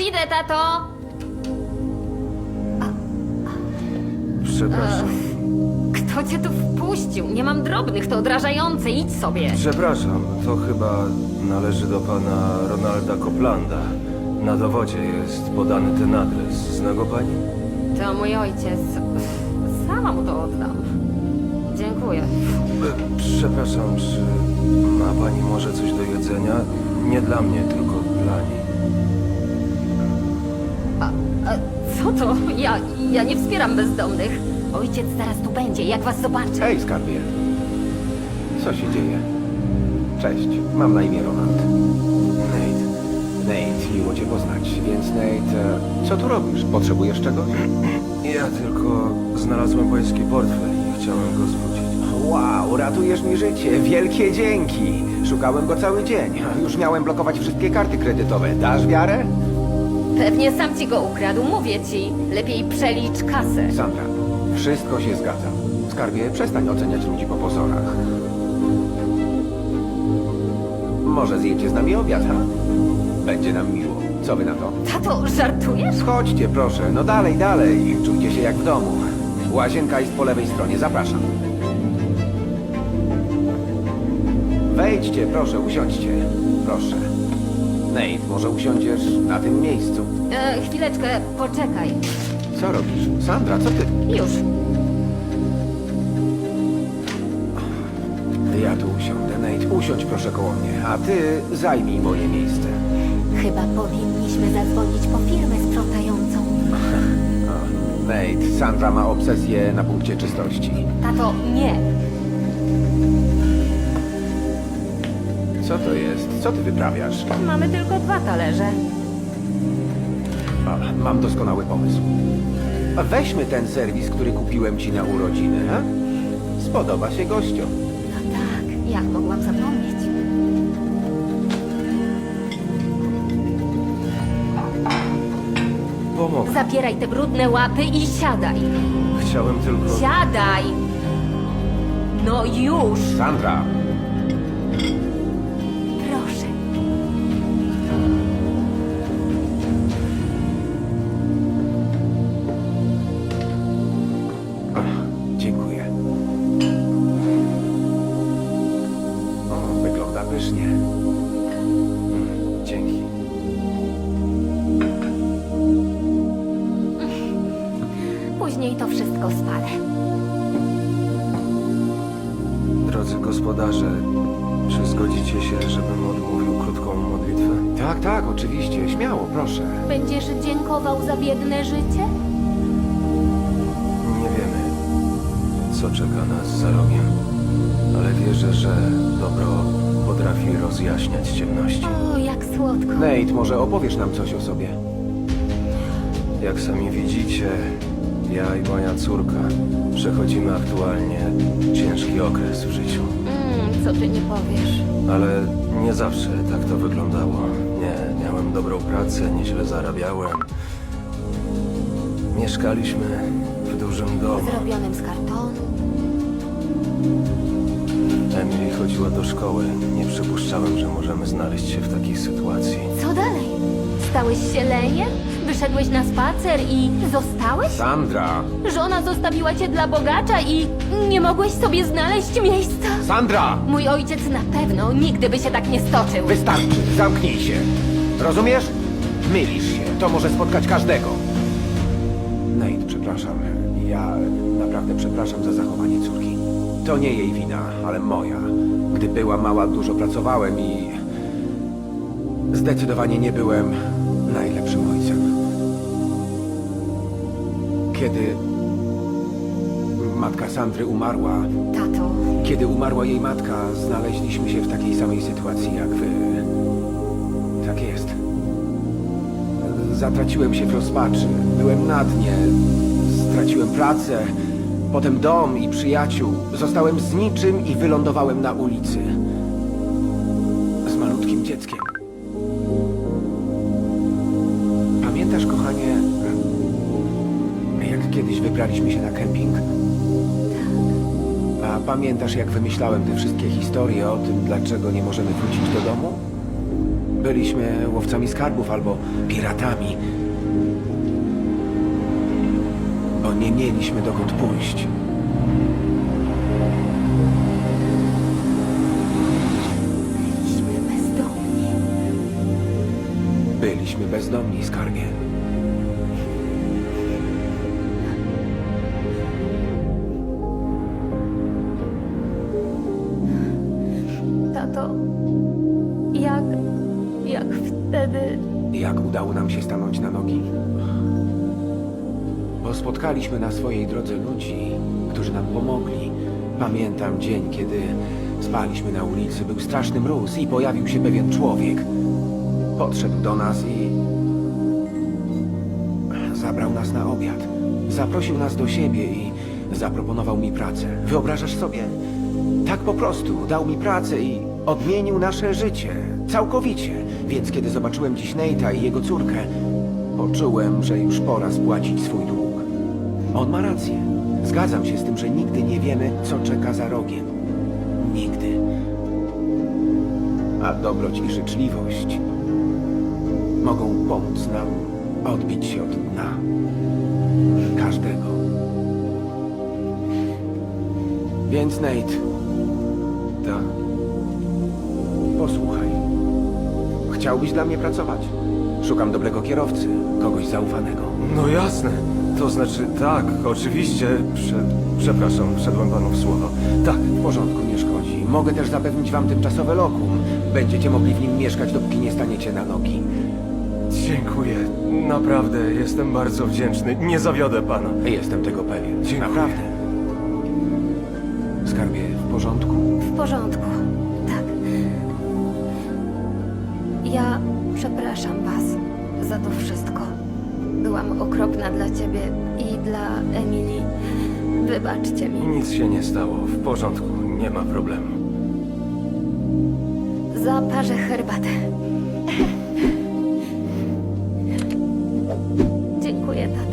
idę, tato! Przepraszam. Kto cię tu wpuścił? Nie mam drobnych, to odrażające, idź sobie. Przepraszam, to chyba należy do pana Ronalda Coplanda. Na dowodzie jest podany ten adres. Zna go pani? To mój ojciec. Sama mu to oddam. Dziękuję. E, Przepraszam, czy ma pani może coś do jedzenia? Nie dla mnie, tylko dla niej. A co to? Ja, ja nie wspieram bezdomnych. Ojciec zaraz tu będzie, jak was zobaczy. Hej, skarbie. Co się dzieje? Cześć, mam na imię Ronald. Nate, Nate, miło cię poznać. Więc Nate, e, co tu robisz? Potrzebujesz czegoś? ja tylko znalazłem pański portfel i chciałem go zwrócić. Wow, ratujesz mi życie. Wielkie dzięki. Szukałem go cały dzień. Już miałem blokować wszystkie karty kredytowe. Dasz wiarę? Pewnie sam ci go ukradł, mówię ci. Lepiej przelicz kasę. Sandra, wszystko się zgadza. Skarbie, przestań oceniać ludzi po pozorach. Może zjecie z nami obiad, ha? Będzie nam miło. Co wy na to? Tato, żartujesz? Schodźcie, proszę. No dalej, dalej. Czujcie się jak w domu. Łazienka jest po lewej stronie. Zapraszam. Wejdźcie, proszę, usiądźcie. Proszę. Nate, może usiądziesz na tym miejscu. E, chwileczkę, poczekaj. Co robisz? Sandra, co ty? Już. Ja tu usiądę. Nate, usiądź proszę koło mnie, a ty zajmij moje miejsce. Chyba powinniśmy zadzwonić po firmę sprzątającą. Nate, Sandra ma obsesję na punkcie czystości. Tato, nie. Co to jest? Co ty wyprawiasz? Mamy tylko dwa talerze. A, mam doskonały pomysł. A Weźmy ten serwis, który kupiłem ci na urodziny, ha? Spodoba się gościom. No tak, jak mogłam zapomnieć? Pomogę. Zabieraj te brudne łapy i siadaj. Chciałem tylko... Siadaj! No już! Sandra, wszystko spalę. Drodzy gospodarze, czy zgodzicie się, żebym odmówił krótką modlitwę? Tak, tak, oczywiście. Śmiało, proszę. Będziesz dziękował za biedne życie? Nie wiemy, co czeka nas za rogiem, ale wierzę, że dobro potrafi rozjaśniać ciemności. O, jak słodko. Nate, może opowiesz nam coś o sobie? Jak sami widzicie, ja i moja córka przechodzimy aktualnie ciężki okres w życiu. Mm, co ty nie powiesz? Ale nie zawsze tak to wyglądało. Nie, miałem dobrą pracę, nieźle zarabiałem. Mieszkaliśmy w dużym domu. Zrobionym z kartonu. Emily chodziła do szkoły. Nie przypuszczałem, że możemy znaleźć się w takiej sytuacji. Co dalej? Stałeś się leniem? Wyszedłeś na spacer i zostałeś? Sandra! Żona zostawiła cię dla bogacza i nie mogłeś sobie znaleźć miejsca? Sandra! Mój ojciec na pewno nigdy by się tak nie stoczył. Wystarczy, zamknij się. Rozumiesz? Mylisz się. To może spotkać każdego. Nate, przepraszam. Ja naprawdę przepraszam za zachowanie córki. To nie jej wina, ale moja. Gdy była mała, dużo pracowałem i... Zdecydowanie nie byłem najlepszym Kiedy matka Sandry umarła, Tato, kiedy umarła jej matka, znaleźliśmy się w takiej samej sytuacji jak wy. Tak jest. Zatraciłem się w rozpaczy. Byłem na dnie. Straciłem pracę, potem dom i przyjaciół. Zostałem z niczym i wylądowałem na ulicy. Z malutkim dzieckiem. Kiedyś wybraliśmy się na kemping? A pamiętasz, jak wymyślałem te wszystkie historie o tym, dlaczego nie możemy wrócić do domu? byliśmy łowcami skarbów albo piratami. Bo nie mieliśmy dokąd pójść. Byliśmy bezdomni. Byliśmy bezdomni, skarbie. Wtedy... Jak udało nam się stanąć na nogi? Bo spotkaliśmy na swojej drodze ludzi, którzy nam pomogli. Pamiętam dzień, kiedy spaliśmy na ulicy, był straszny mróz i pojawił się pewien człowiek. Podszedł do nas i zabrał nas na obiad. Zaprosił nas do siebie i zaproponował mi pracę. Wyobrażasz sobie? Tak po prostu dał mi pracę i odmienił nasze życie. Całkowicie. Więc kiedy zobaczyłem dziś Nate'a i jego córkę, poczułem, że już pora spłacić swój dług. On ma rację. Zgadzam się z tym, że nigdy nie wiemy, co czeka za rogiem. Nigdy. A dobroć i życzliwość mogą pomóc nam odbić się od dna. Każdego. Więc Nate, Tak. posłuchaj. Chciałbyś dla mnie pracować? Szukam dobrego kierowcy, kogoś zaufanego. No jasne. To znaczy, tak, oczywiście. Prze... Przepraszam, wszedłem panu w słowo. Tak, W porządku, nie szkodzi. Mogę też zapewnić wam tymczasowe lokum. Będziecie mogli w nim mieszkać, dopóki nie staniecie na nogi. dziękuję. Naprawdę, jestem bardzo wdzięczny. Nie zawiodę pana. Jestem tego pewien. Dziękuję. Naprawdę. Skarbie, w porządku? W porządku, Przepraszam was za to wszystko. Byłam okropna dla ciebie i dla Emilii. Wybaczcie mi. Nic się nie stało. W porządku, nie ma problemu. Zaparzę herbatę. Dziękuję, tato.